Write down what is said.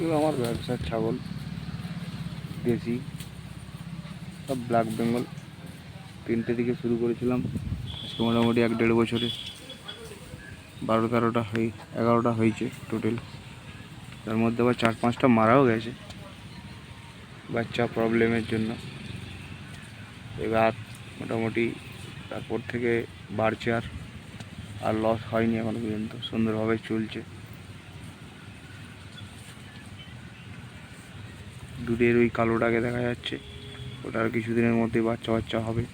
এগুলো আমার ব্যবসার ছাগল, দেশি, সব ব্ল্যাক বেঙ্গল। তিনটে দিকে শুরু করেছিলাম, আজকে মোটামুটি এক দেড় বছরে। বারো তেরোটা হয়ে, এগারোটা হয়েছে টোটাল তার মধ্যে আবার চার পাঁচটা মারাও গেছে, বাচ্চা প্রবলেমের জন্য। এবার মোটামুটি তারপর থেকে বাড়ছে আর আর লস হয়নি এখনও পর্যন্ত। সুন্দরভাবে চলছে। দূরের ওই কালোটাকে দেখা যাচ্ছে। ওটার কিছুদিনের মধ্যে বাচ্চা বাচ্চা হবে।